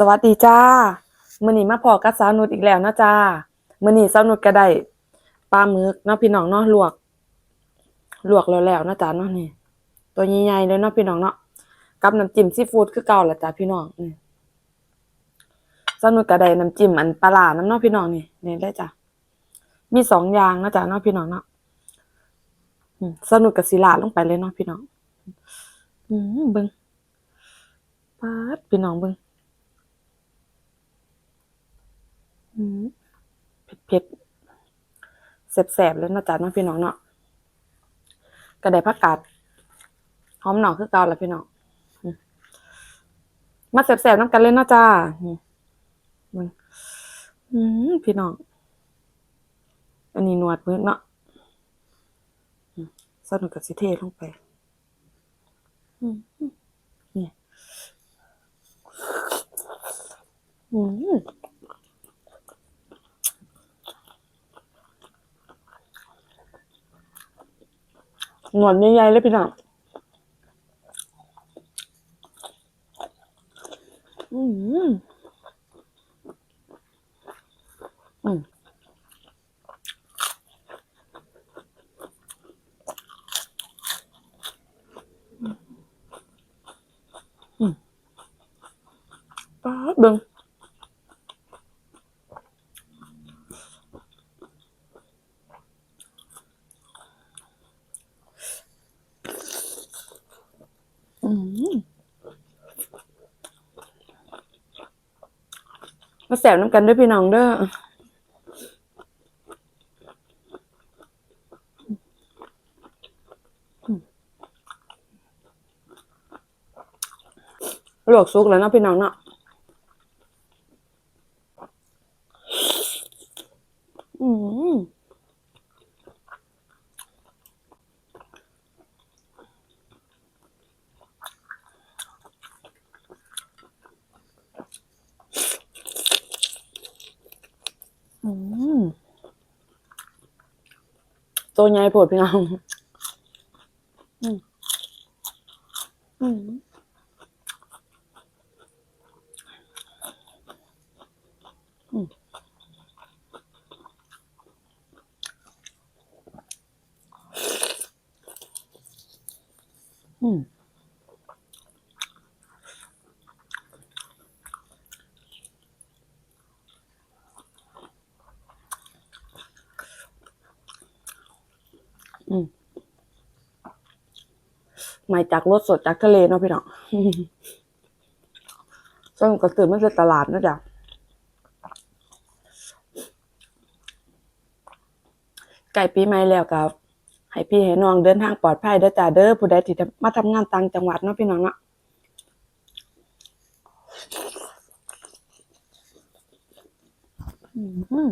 สวัสดีจ้ามื้อนี้มาพอกับสาวนุชอีกแล้วนะจ้ามื้อนี้สาวนุชก็ได้ปลาหมึกเนาะพี่น้องเนาะลวก ลวกแล้วแล้วนะจ้าเนาะนี่ ตัวใหญ่ๆเลยเนาะพี่น้องเนาะกับน้ำจิ้มซีฟู้ดคือเก่าละจ้าพี่น้องนี่สาวนุชก็ได้น้ำจิ้มอันปลาร้าน้ำเนาะพี่น้องนี่นี่ได้จ้ะมีสองอย่างนะจ้าเนาะพี่น้องเนาะอืมสาวนุชก็สิลาลงไปเลยเนาะพี่น้องอืมเบิ่งปาดพี่น้องเบิ่ง อืม เผ็ดๆแสบๆเลยเนะจ๊ะเนาะพี่น้องเนาะก็ได้ผักกาดหอมหน่อคือเก่าแล้วพี่น้องมาแสบๆน้ำกันเลยนะจ้าอืมพี่น้อง อันนี้นวดมือเนาะสนุกกับสิเทลงไปอืมนี่อืม หนวดใหญ่ๆเลยพี่น้องอืมอืมอืมป๊าเบิ่งอืม มาแสบน้ำกันด้วยพี่น้องเด้อหลวกซุกแล้วเนาะพี่น้องเนาะอืมอืม ตัวใหญ่ปวดพี่น้องอืมอืมอืม อืมอืมมาจากรถสดจากทะเลเนาะพี่น้องซึ่งก็ตื่นมาจากตลาดนะจ๊ะไก่ปีใหม่แล้วกับให้พี่ให้น้องเดินทางปลอดภัยเด้อจ้าเด้อผู้ใดที่มาทำงานต่างจังหวัดเนาะพี่น้องเนาะอืม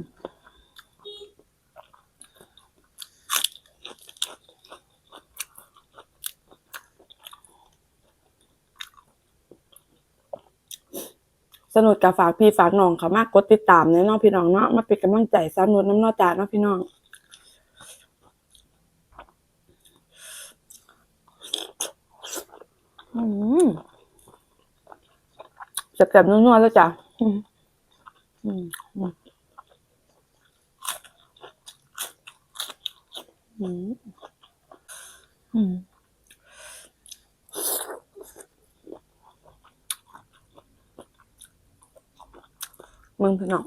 สนุกกับฝากพี่ฝากน้องเขามากกดติดตามเนาะพี่น้องเนาะมาเป็นกำลังใจสนุชน้ำเนอจ้าเนาะพี่น้องอืมแซ่บๆนัวๆแล้วจ้ะอืมอืมอืม มอืมมึงพี่น้อง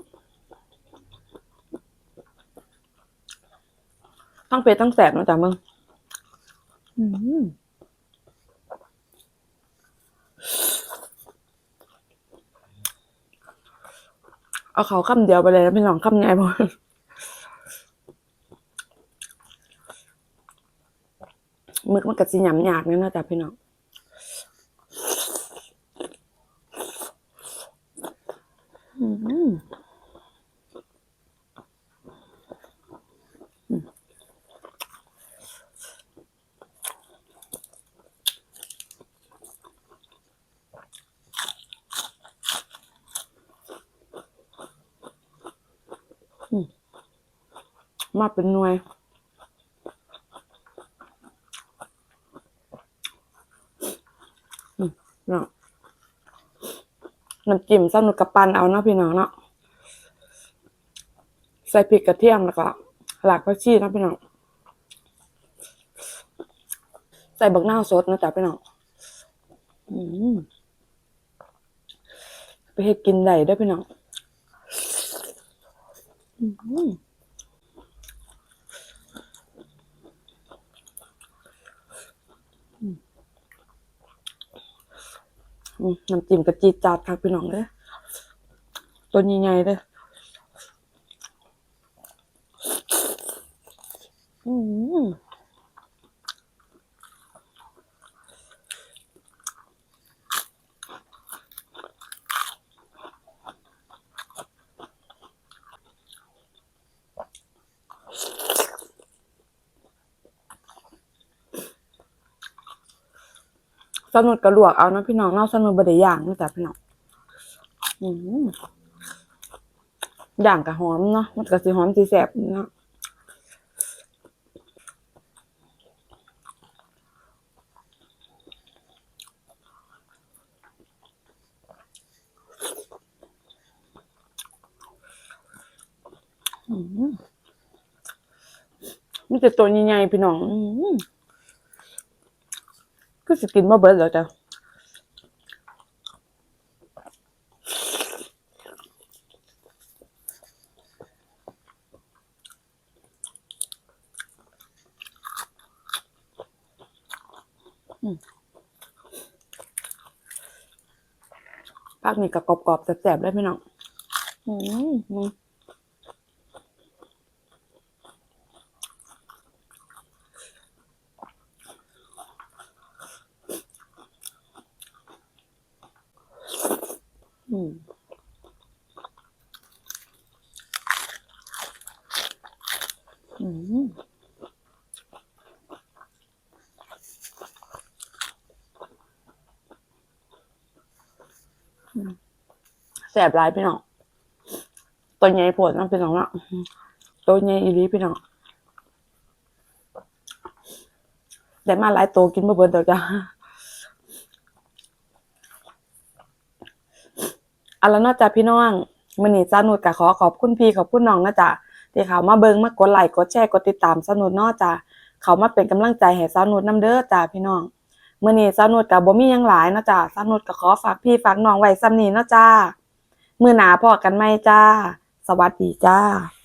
ต้องเผ็ดต้องแสบเนอะจ้ะมึงอืมเอาเขาคำเดียวไปเลยนะพี่น้องคำใหญ่พอมึกมันกะสิหยำยากเนี่ยนะจ๊ะพี่น้องอืมอืม มาเป็นหน่วยเนาะน้ำจิ้มสนุกกับปันเอาเนาะพี่น้องเนาะใส่พริกกระเทียมแล้วก็หลากผักชีเนาะพี่น้องใส่บักนาวสดนะจ้ะพี่น้องไปเฮ็ดกินได้ด้วยพี่น้องอืมอืม น้ำจิ้มกะจีจัดครับพี่น้องเด้อตัวใหญ่ๆเด้ออืม สนุดกระลวกเอาเนาะพี่น้องเนาะสนุดบไดย่างนะจ้ะพี่น้องอืมย่างกะหอมเนาะมันก็สิหอมสิแซ่บเนาะอืมมีแต่ตัวใหญ่ๆพี่น้อง ก็สิกินมาเบิดแล้วจ้ะภาคนี้ก็กรอบๆแซ่บๆได้พี่น้องอืม อืมอืมแสบร้ายพี่น้องตัวใหญ่ปวดน้องพี่น้องเนาะตัวใหญ่อีหลีพี่น้องแต่มาหลายตัวกินมาเบิดเดี๋ยวจ้ะ เอาละเนาะจ้ะพี่น้องมื้อนี้จ้านุดก็ขอขอบคุณพี่ขอบคุณน้องนะจ๊ะที่เขามาเบิ่งมากดไลค์กดแชร์กดติดตามสานุดเนาะจ้ะเขามาเป็นกำลังใจให้สานุดนํเด้อจ้ะพี่น้องมื้อนี้สานุดก็บ่มีหยังหลายเนาะจ้ะสานุดก็ขอฝากพี่ฝากน้องไว้ซ้ำนี้เนาะจ้ามื้อหน้าพอกันใหม่จ้า สวัสดีจ้า